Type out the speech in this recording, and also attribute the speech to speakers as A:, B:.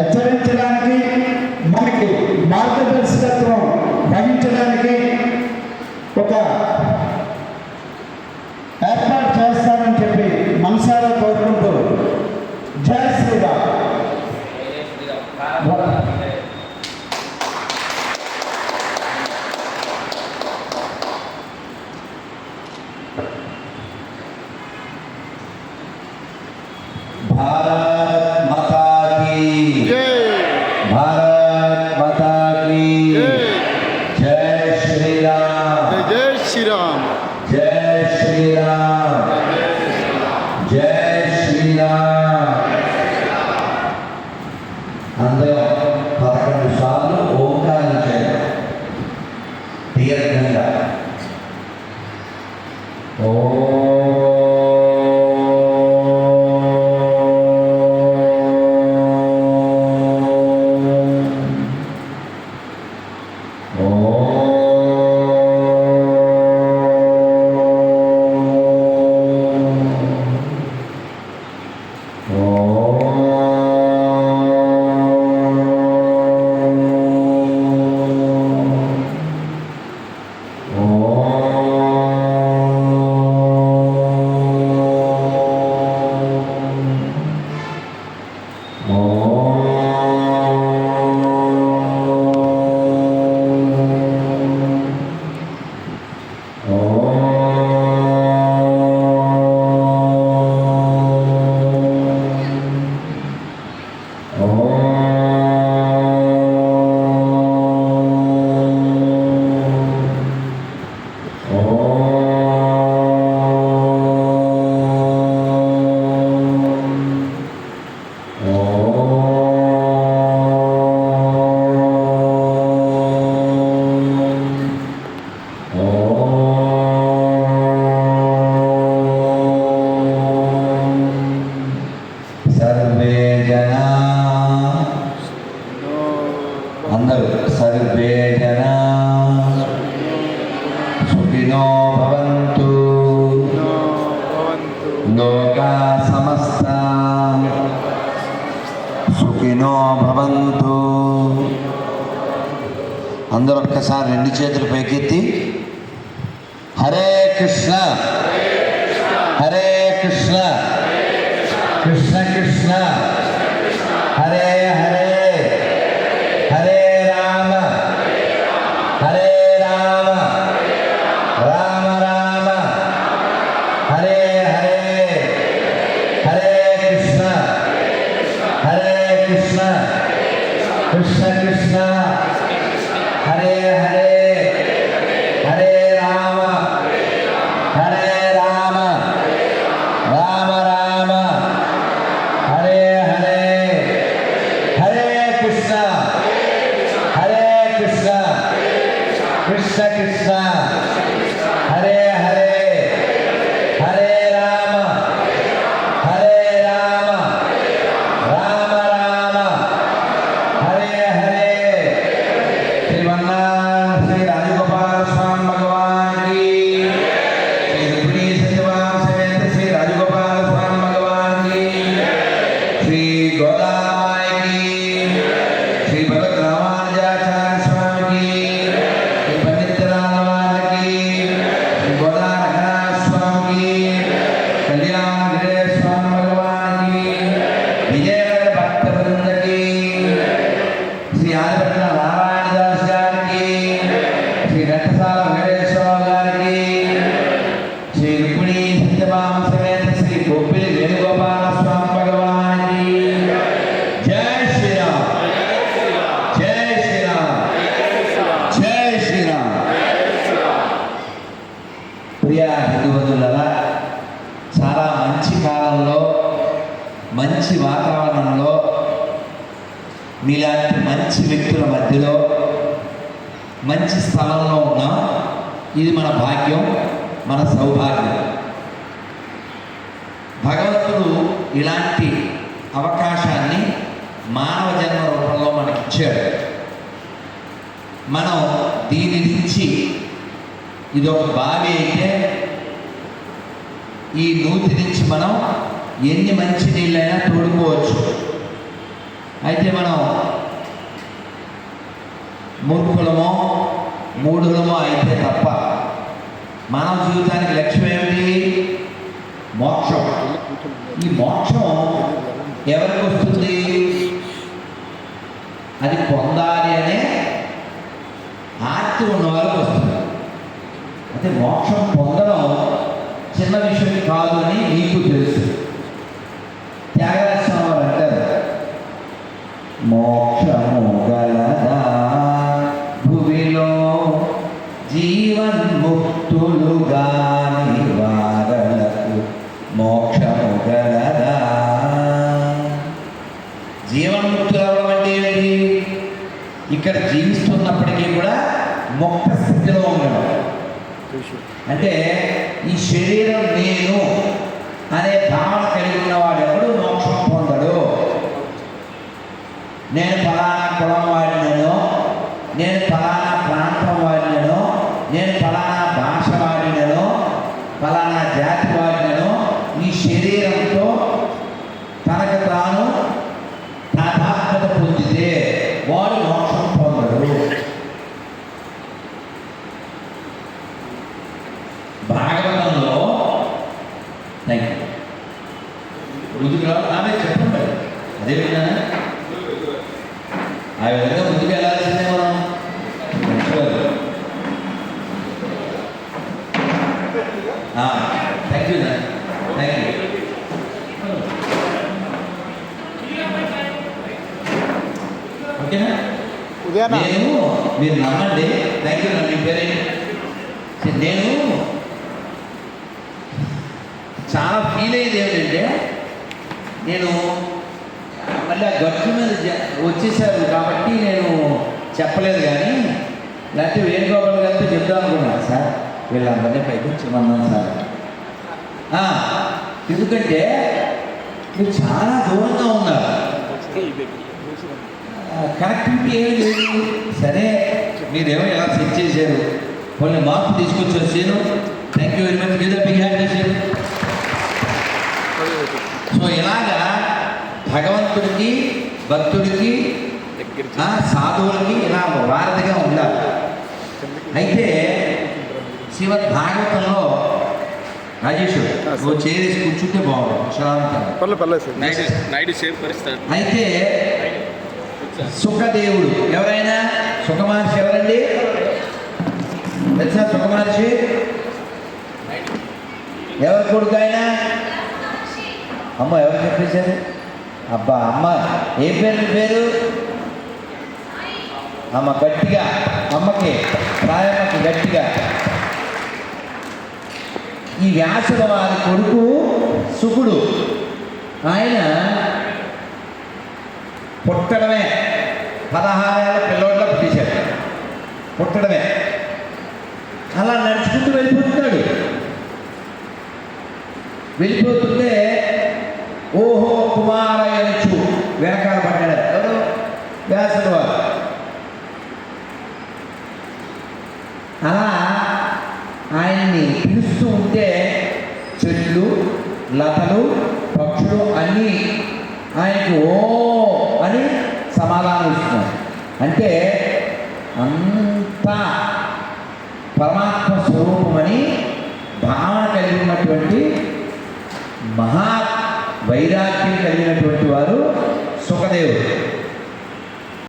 A: ఎత్తరెత్తగా リア
B: ルなんだ。おー అందరూ ఒక్కసారి రెండు చేతులు పైకెత్తి. హరే కృష్ణ. హరే మీలాంటి మంచి వ్యక్తుల మధ్యలో మంచి స్థలంలో ఉన్న ఇది మన భాగ్యం మన సౌభాగ్యం. భగవంతుడు ఇలాంటి అవకాశాన్ని మానవ జన్మ రూపంలో మనకిచ్చాడు. మనం దీని నుంచి ఇది ఒక బావి అయితే ఈ నూతి నుంచి మనం ఎన్ని మంచి నీళ్ళైనా తోడుకోవచ్చు. అయితే మనం మూర్ఖులమో మూఢులమో అయితే తప్ప మానవ జీవితానికి లక్ష్యం ఏమిటి? మోక్షం. ఈ మోక్షం ఎవరికి వస్తుంది? అది పొందాలి అనే ఆర్తి ఉన్న వాళ్ళకి వస్తుంది. అయితే మోక్షం పొందడం చిన్న విషయం కాదు అని అంటే ఈ శరీరం నేను ఆ విధంగా ముందుకు వెళ్ళాల్సిందే మనం. థ్యాంక్ యూ థ్యాంక్ యూ ఓకేనా? నేను మీరు నమ్మండి. థ్యాంక్ యూ మీ పేరేంటి నేను చాలా ఫీల్ అయ్యేది ఏమిటంటే నేను అంటే ఆ గట్టు మీద వచ్చేసారు కాబట్టి నేను చెప్పలేదు కానీ లేకపోతే వేణుగోపాల్ గారితో చెప్దాం అనుకున్నాను. సార్ వీళ్ళందరినీ పైకి వచ్చేమన్నాను సార్. ఎందుకంటే మీరు చాలా దూరంగా ఉన్నారు. కనెక్టివిటీ ఏమి లేదు. సరే మీరేమో ఇలా సెట్ చేశారు. కొన్ని మార్పు తీసుకొచ్చి వచ్చాను థ్యాంక్ యూ వెరీ మచ్ మీద బిగ్ హ్యాండ్ చేశారు భగవంతుడికి భక్తుడికి సాధువులకి ఇలా వారధిగా ఉండాలి. అయితే శ్రీమద్ భాగవతంలో రాజేష్ నువ్వు చేరేసి కూర్చుంటే బాగుంటుంది అయితే సుఖదేవుడు ఎవరైనా? సుఖమహర్షి ఎవరండి? తెలుసా సుఖమహర్షి? ఎవరి కొడుకు ఆయన? అమ్మ ఎవరు చెప్పేశారు? అబ్బా అమ్మ ఏ పేరు పేరు? అమ్మ గట్టిగా అమ్మకి రాయమ్మకి గట్టిగా. ఈ వ్యాసుల వారి కొడుకు సుకుడు. ఆయన పుట్టడమే పదహారేళ్ళ పిల్లోడ్లో పుట్టేశాడు. పుట్టడమే. అలా నడుచుకుంటూ వెళ్ళిపోతున్నాడు. వెళ్ళిపోతుంటే వెనకాల పడ్డాడు. ఎవరు? వ్యాసుడు వారు అలా ఆయన్ని పిలుస్తూ ఉంటే చెట్లు లతలు పక్షులు అన్నీ ఆయనకు ఓ అని సమాధానం ఇస్తున్నారు. అంటే